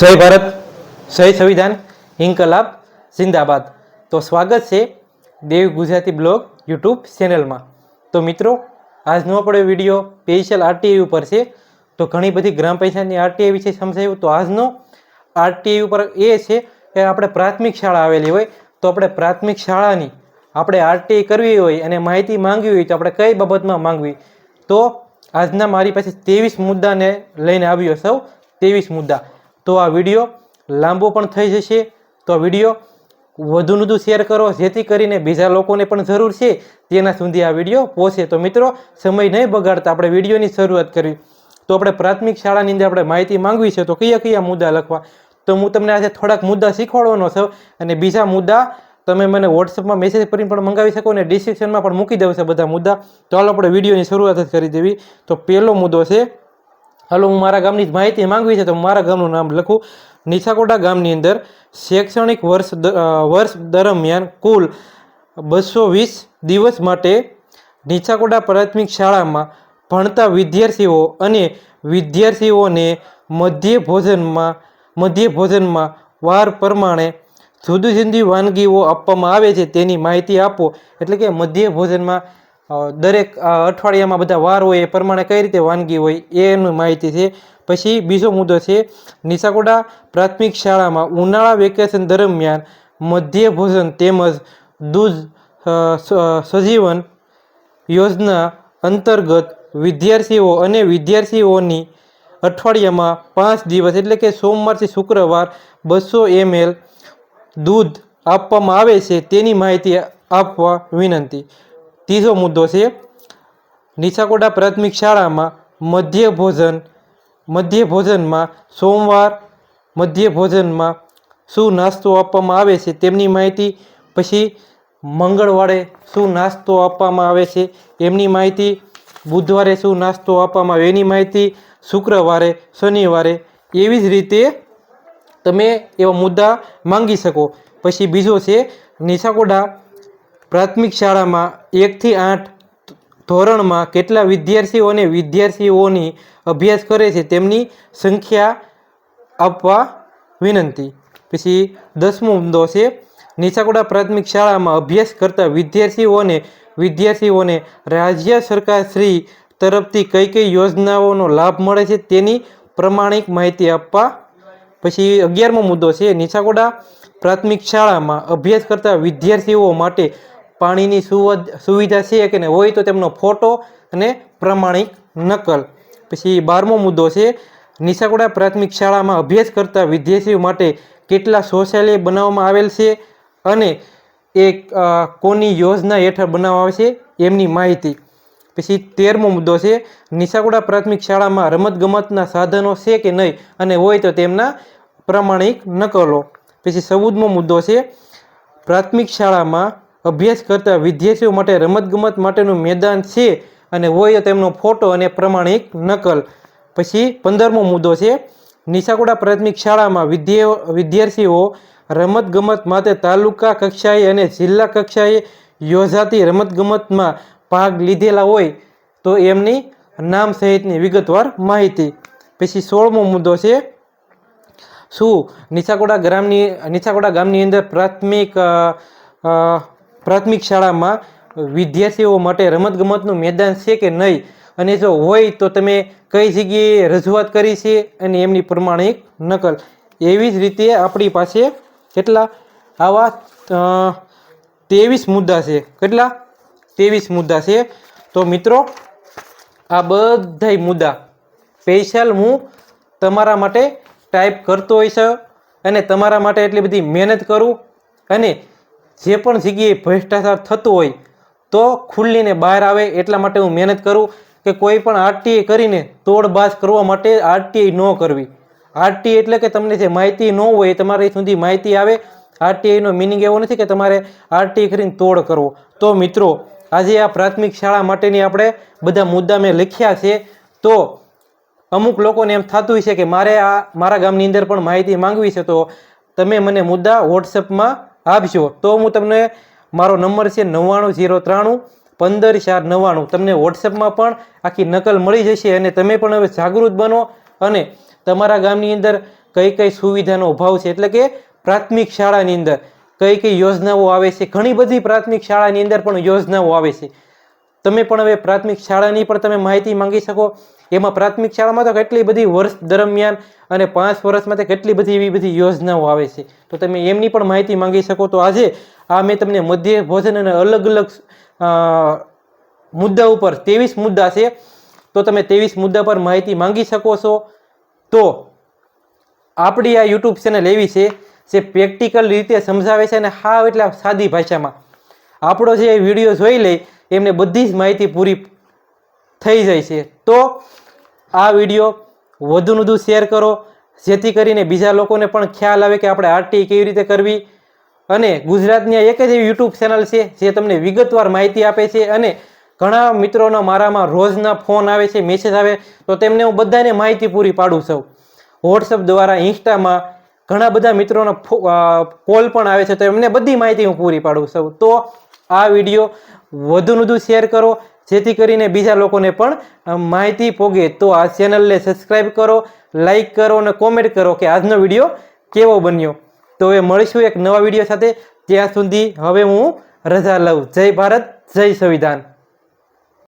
જય ભારત, જય સંવિધાન, ઇન્કલાબ, જિંદાબાદ. તો સ્વાગત છે દેવ ગુજરાતી બ્લોગ યુટ્યુબ ચેનલમાં. તો મિત્રો, આજનો આપણો વીડિયો સ્પેશિયલ આરટીઆઈ ઉપર છે. તો ઘણી બધી ગ્રામ પંચાયતની આરટીઆઈ વિશે સમજાયું. તો આજનો આરટીઆઈ ઉપર એ છે કે આપણે પ્રાથમિક શાળા આવેલી હોય, તો આપણે પ્રાથમિક શાળાની આપણે આરટીઆઈ કરવી હોય અને માહિતી માંગવી હોય તો આપણે કઈ બાબતમાં માંગવી? તો આજના મારી પાસે ત્રેવીસ મુદ્દાને લઈને આવ્યો સૌ ત્રેવીસ મુદ્દા. તો આ વીડિયો લાંબો પણ થઈ જશે. તો આ વીડિયો વધુને વધુ શેર કરો, જેથી કરીને બીજા લોકોને પણ જરૂર છે તેના સુધી આ વીડિયો પહોંચે. તો મિત્રો, સમય નહીં બગાડતા આપણે વિડીયોની શરૂઆત કરવી. તો આપણે પ્રાથમિક શાળાની અંદર આપણે માહિતી માંગવી છે, તો કયા કયા મુદ્દા લખવા? તો હું તમને આજે થોડાક મુદ્દા શીખવાડવાનો છું અને બીજા મુદ્દા તમે મને વોટ્સઅપમાં મેસેજ કરીને પણ મંગાવી શકો અને ડિસ્ક્રિપ્શનમાં પણ મૂકી દેવશે બધા મુદ્દા. તો હાલ આપણે વિડીયોની શરૂઆત જ કરી દેવી. તો પહેલો મુદ્દો છે હાલો, હું મારા ગામની માહિતી માંગવી છે, તો મારા ગામનું નામ લખું. નિશાકોડા ગામની અંદર શૈક્ષણિક વર્ષ વર્ષ દરમિયાન કુલ બસો વીસ દિવસ માટે નિશાકોડા પ્રાથમિક શાળામાં ભણતા વિદ્યાર્થીઓ અને વિદ્યાર્થીઓને મધ્ય ભોજનમાં મધ્ય ભોજનમાં વાર પ્રમાણે જુદી જુદી વાનગીઓ આપવામાં આવે છે, તેની માહિતી આપો. એટલે કે મધ્ય ભોજનમાં દરેક અઠવાડિયામાં બધા વાર હોય એ પ્રમાણે કઈ રીતે વાનગી હોય એની માહિતી છે. પછી બીજો મુદ્દો છે, નિશાકોડા પ્રાથમિક શાળામાં ઉનાળા વેકેશન દરમિયાન મધ્ય ભોજન તેમજ દૂધ સજીવન યોજના અંતર્ગત વિદ્યાર્થીઓ અને વિદ્યાર્થીઓની અઠવાડિયામાં પાંચ દિવસ એટલે કે સોમવારથી શુક્રવાર બસો એમએલ દૂધ આપવામાં આવે છે તેની માહિતી આપવા વિનંતી. ત્રીજો મુદ્દો છે, નિશાકોડા પ્રાથમિક શાળામાં મધ્ય ભોજન, મધ્ય ભોજનમાં સોમવાર, મધ્ય ભોજનમાં શું નાસ્તો આપવામાં આવે છે તેમની માહિતી, પછી મંગળવારે શું નાસ્તો આપવામાં આવે છે એમની માહિતી, બુધવારે શું નાસ્તો આપવામાં આવે એની માહિતી, શુક્રવારે, શનિવારે એવી જ રીતે તમે એવા મુદ્દા માંગી શકો. પછી બીજો છે, નિશાકોડા પ્રાથમિક શાળામાં એકથી આઠ ધોરણમાં કેટલા વિદ્યાર્થીઓ અને વિદ્યાર્થીઓની અભ્યાસ કરે છે તેમની સંખ્યા આપવા વિનંતી. પછી દસમો મુદ્દો છે, નિશાકોડા પ્રાથમિક શાળામાં અભ્યાસ કરતા વિદ્યાર્થીઓને વિદ્યાર્થીઓને રાજ્ય સરકાર શ્રી તરફથી કઈ કઈ યોજનાઓનો લાભ મળે છે તેની પ્રમાણિક માહિતી આપવા. પછી અગિયારમો મુદ્દો છે, નિશાકોડા પ્રાથમિક શાળામાં અભ્યાસ કરતા વિદ્યાર્થીઓ માટે પાણીની સુવધ છે કે નહીં હોય તો તેમનો ફોટો અને પ્રમાણિક નકલ. પછી બારમો મુદ્દો છે નિશાકોડા પ્રાથમિક શાળામાં અભ્યાસ કરતા વિદ્યાર્થીઓ માટે કેટલા શૌચાલય બનાવવામાં આવેલ છે અને એ કોની યોજના હેઠળ બનાવવામાં આવે છે એમની માહિતી. પછી તેરમો મુદ્દો છે નિશાકોડા પ્રાથમિક શાળામાં રમતગમતના સાધનો છે કે નહીં અને હોય તો તેમના પ્રમાણિક નકલો. પછી ચૌદમો મુદ્દો છે, પ્રાથમિક શાળામાં અભ્યાસ કરતા વિદ્યાર્થીઓ માટે રમતગમત માટેનું મેદાન છે અને હોય તેમનો ફોટો અને પ્રમાણિક નકલ. પછી પંદરમો મુદ્દો છે. નિશાકોડા પ્રાથમિક શાળામાં વિદ્યા, વિદ્યાર્થીઓ રમતગમત માટે તાલુકા કક્ષાએ અને જિલ્લા કક્ષાએ યોજાતી રમતગમતમાં ભાગ લીધેલા હોય તો એમની નામ સહિતની વિગતવાર માહિતી. પછી સોળમો મુદ્દો છે. શું નિશાકોડા ગ્રામની, નિશાકોડા ગામની અંદર પ્રાથમિક પ્રાથમિક શાળામાં વિદ્યાર્થીઓ માટે રમતગમતનું મેદાન છે કે નહીં? અને જો હોય તો તમે કઈ જગ્યાએ રજૂઆત કરી છે અને એમની પ્રમાણિક નકલ? એવી જ રીતે આપણી પાસે કેટલા આવા ત્રેવીસ મુદ્દા છે. કેટલા? ત્રેવીસ મુદ્દા છે. તો મિત્રો, આ બધાય મુદ્દા સ્પેશિયલ હું તમારા માટે ટાઈપ કરતો હોઈશ અને તમારા માટે એટલી બધી મહેનત કરું અને જે પણ જગ્યાએ ભ્રષ્ટાચાર થતો હોય, તો ખુલ્લીને બહાર આવે એટલા માટે હું મહેનત કરું કે કોઈ પણ આરટીઆઈ કરીને તોડબાજ કરવા માટે આરટીઆઈ ન કરવી. આરટીઆઈ એટલે કે તમને જે માહિતી ન હોય તમારી સુધી માહિતી આવે. આરટીઆઈનો મિનિંગ એવો નથી કે તમારે આરટીઆઈ કરીને તોડ કરવો. તો મિત્રો, આજે આ પ્રાથમિક શાળા માટેની આપણે બધા મુદ્દા મેં લખ્યા છે. તો અમુક લોકોને એમ થતું હોય છે કે મારે આ મારા ગામની અંદર પણ માહિતી માંગવી છે, તો તમે મને મુદ્દા વોટ્સઅપમાં આપજો તો હું તમને મારો નંબર છે નવ્વાણું જીરો ત્રાણું પંદર ચાર નવ્વાણું. તમને વોટ્સએપમાં પણ આખી નકલ મળી જશે અને તમે પણ હવે જાગૃત બનો અને તમારા ગામની અંદર કઈ કઈ સુવિધાનો અભાવ છે, એટલે કે પ્રાથમિક શાળાની અંદર કઈ કઈ યોજનાઓ આવે છે, ઘણી બધી પ્રાથમિક શાળાની અંદર પણ યોજનાઓ આવે છે. તમે પણ હવે પ્રાથમિક શાળાની પણ તમે માહિતી માંગી શકો. એમાં પ્રાથમિક શાળામાં તો કેટલી બધી વર્ષ દરમિયાન અને પાંચ વર્ષમાં તો કેટલી બધી એવી બધી યોજનાઓ આવે છે. તો તમે એમની પણ માહિતી માંગી શકો. તો આજે આ મેં તમને મધ્ય ભોજન અને અલગ અલગ મુદ્દા ઉપર ત્રેવીસ મુદ્દા છે. તો તમે ત્રેવીસ મુદ્દા પર માહિતી માંગી શકો છો. તો આપણી આ યુટ્યુબ ચેનલ એવી છે, જે પ્રેક્ટિકલ રીતે સમજાવે છે અને હાવ એટલે સાદી ભાષામાં. આપણો જે વીડિયો જોઈ લે, એમને બધી જ માહિતી પૂરી થઈ જાય છે. તો આ વીડિયો વધુને વધુ શેર કરો, જેથી કરીને બીજા લોકોને પણ ખ્યાલ આવે કે આપણે આરટી કેવી રીતે કરવી. અને ગુજરાતની એક જ એવી યુટ્યુબ ચેનલ છે, જે તમને વિગતવાર માહિતી આપે છે અને ઘણા મિત્રોના મારામાં રોજના ફોન આવે છે મેસેજ આવે, તો તેમને હું બધાને માહિતી પૂરી પાડું છું. વોટ્સઅપ દ્વારા ઇન્સ્ટામાં ઘણા બધા મિત્રોનો કોલ પણ આવે છે, તો એમને બધી માહિતી હું પૂરી પાડું છું. તો આ વીડિયો વધુ વધુ શેર કરો જેથી કરીને બીજા લોકોને પણ માહિતી પોગે. તો આ ચેનલને સબસ્ક્રાઈબ કરો લાઈક કરો અને કોમેન્ટ કરો કે આજનો વીડિયો કેવો બન્યો. તો હવે મળીશું એક નવા વીડિયો સાથે. ત્યાં સુધી હવે હું રજા લઉં. જય ભારત, જય સંવિધાન.